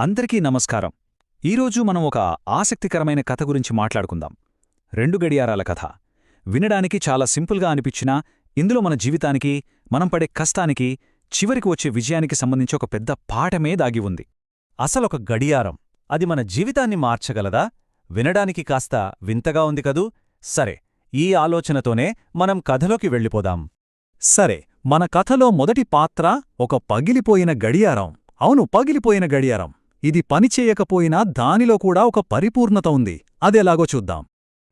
అందరికీ నమస్కారం. ఈరోజు మనం ఒక ఆసక్తికరమైన కథ గురించి మాట్లాడుకుందాం. రెండు గడియారాల కథ. వినడానికి చాలా సింపుల్గా అనిపించినా ఇందులో మన జీవితానికి మనం పడే కష్టానికి చివరికి వచ్చే విజయానికి సంబంధించి ఒక పెద్ద పాఠమే దాగి ఉంది. అసలొక గడియారం. అది మన జీవితాన్ని మార్చగలదా? వినడానికి కాస్త వింతగా ఉంది కదూ? సరే ఈ ఆలోచనతోనే మనం కథలోకి వెళ్ళిపోదాం. సరే మన కథలో మొదటి పాత్ర ఒక పగిలిపోయిన గడియారం. అవును పగిలిపోయిన గడియారం. ఇది పనిచేయకపోయినా దానిలో కూడా ఒక పరిపూర్ణత ఉంది. అదెలాగో చూద్దాం.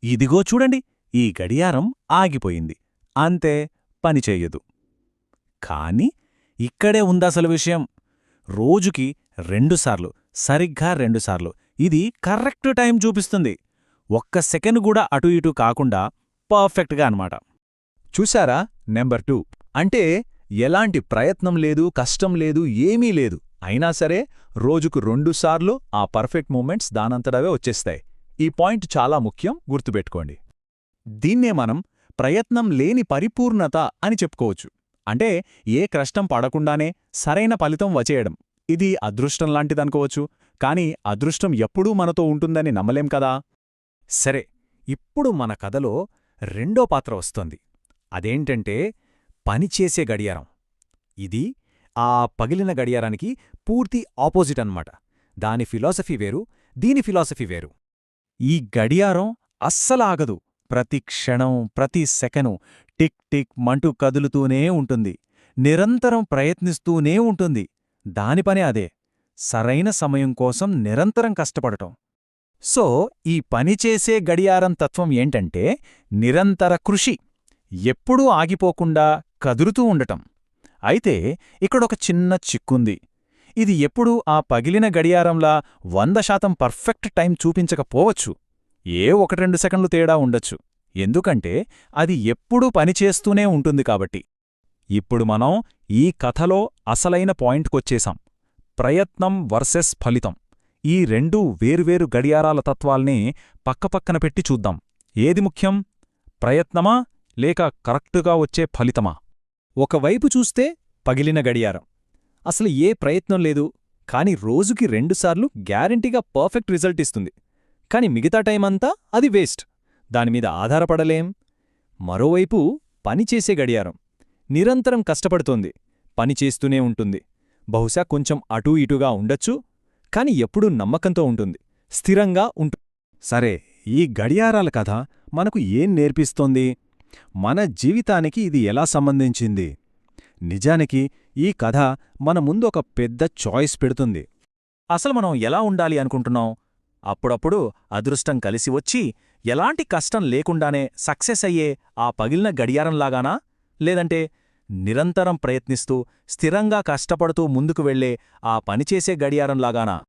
ఇదిగో చూడండి ఈ గడియారం ఆగిపోయింది. అంతే పనిచేయదు కాని ఇక్కడే ఉందసలు విషయం. రోజుకి రెండుసార్లు సరిగ్గా రెండుసార్లు ఇది కరెక్ట్ టైం చూపిస్తుంది. ఒక్క సెకండ్ కూడా అటు ఇటు కాకుండా పర్ఫెక్ట్గా అన్నమాట. చూశారా? Number two. అంటే ఎలాంటి ప్రయత్నం లేదు కష్టం లేదు ఏమీ లేదు. అయినా సరే రోజుకు రెండుసార్లు ఆ పర్ఫెక్ట్ మూమెంట్స్ దానంతటవే వచ్చేస్తాయి. ఈ పాయింట్ చాలా ముఖ్యం గుర్తుపెట్టుకోండి. దీన్నే మనం ప్రయత్నం లేని పరిపూర్ణత అని చెప్పుకోవచ్చు. అంటే ఏ కష్టం పడకుండానే సరైన ఫలితం వచ్చేయడం. ఇది అదృష్టం లాంటిదనుకోవచ్చు కాని అదృష్టం ఎప్పుడూ మనతో ఉంటుందని నమ్మలేం కదా? సరే ఇప్పుడు మన కథలో రెండో పాత్ర వస్తోంది. అదేంటంటే పనిచేసే గడియారం. ఇది ఆ పగిలిన గడియారానికి పూర్తి ఆపోజిట్ అన్నమాట. దాని ఫిలాసఫీ వేరు దీని ఫిలాసఫీ వేరు. ఈ గడియారం అస్సలాగదు ప్రతి క్షణం ప్రతి సెకను టిక్ టిక్ మంటూ కదులుతూనే ఉంటుంది. నిరంతరం ప్రయత్నిస్తూనే ఉంటుంది. దాని పని అదే. సరైన సమయం కోసం నిరంతరం కష్టపడటం. సో ఈ పనిచేసే గడియారం తత్వం ఏంటంటే నిరంతర కృషి. ఎప్పుడూ ఆగిపోకుండా కదులుతూ ఉండటం. అయితే ఇక్కడొక చిన్న చిక్కుంది. ఇది ఎప్పుడూ ఆ పగిలిన గడియారంలా వంద శాతం పర్ఫెక్ట్ టైం చూపించకపోవచ్చు. ఏ ఒకటెండు సెకండ్లు తేడా ఉండొచ్చు. ఎందుకంటే అది ఎప్పుడూ పనిచేస్తూనే ఉంటుంది కాబట్టి. ఇప్పుడు మనం ఈ కథలో అసలైన పాయింట్కొచ్చేశాం ప్రయత్నం వర్సెస్ ఫలితం. ఈ రెండూ వేర్వేరు గడియారాల తత్వాల్ని పక్కపక్కన పెట్టి చూద్దాం. ఏది ముఖ్యం? ప్రయత్నమా లేక కరెక్టుగా వచ్చే ఫలితమా? ఒకవైపు చూస్తే పగిలిన గడియారం. అసలు ఏ ప్రయత్నం లేదు కాని రోజుకి రెండుసార్లు గ్యారంటీగా పర్ఫెక్ట్ రిజల్ట్ ఇస్తుంది. కాని మిగతా టైమంతా అది వేస్ట్. దానిమీద ఆధారపడలేం. మరోవైపు పనిచేసే గడియారం. నిరంతరం కష్టపడుతోంది. పనిచేస్తూనే ఉంటుంది. బహుశా కొంచెం అటూ ఇటుగా ఉండొచ్చు కాని ఎప్పుడూ నమ్మకంతో ఉంటుంది. స్థిరంగా ఉంటుంది సరే ఈ గడియారాల కథ మనకు ఏం నేర్పిస్తోంది? మన జీవితానికి ఇది ఎలా సంబంధించింది? నిజానికి ఈ కథ మన ముందు ఒక పెద్ద చాయిస్ పెడుతుంది. అసలు మనం ఎలా ఉండాలి అనుకుంటున్నాం? అప్పుడప్పుడు అదృష్టం కలిసి వచ్చి ఎలాంటి కష్టం లేకుండానే సక్సెస్ అయ్యే ఆ పగిలిన గడియారంలాగానా? లేదంటే నిరంతరం ప్రయత్నిస్తూ స్థిరంగా కష్టపడుతూ ముందుకు వెళ్ళే ఆ పనిచేసే గడియారంలాగానా?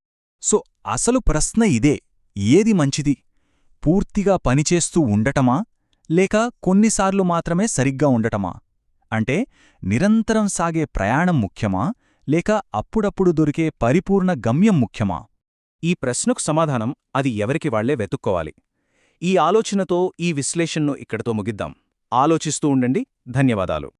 సో అసలు ప్రశ్న ఇదే. ఏది మంచిది? పూర్తిగా పనిచేస్తూ ఉండటమా? లేక కొన్నిసార్లు మాత్రమే సరిగ్గా ఉండటమా? అంటే నిరంతరం సాగే ప్రయాణం ముఖ్యమా? లేక అప్పుడప్పుడు దొరికే పరిపూర్ణ గమ్యం ముఖ్యమా? ఈ ప్రశ్నకు సమాధానం అది ఎవరికి వాళ్ళే వెతుక్కోవాలి. ఈ ఆలోచనతో ఈ విశ్లేషణను ఇక్కడితో ముగిద్దాం. ఆలోచిస్తూ ఉండండి. ధన్యవాదాలు.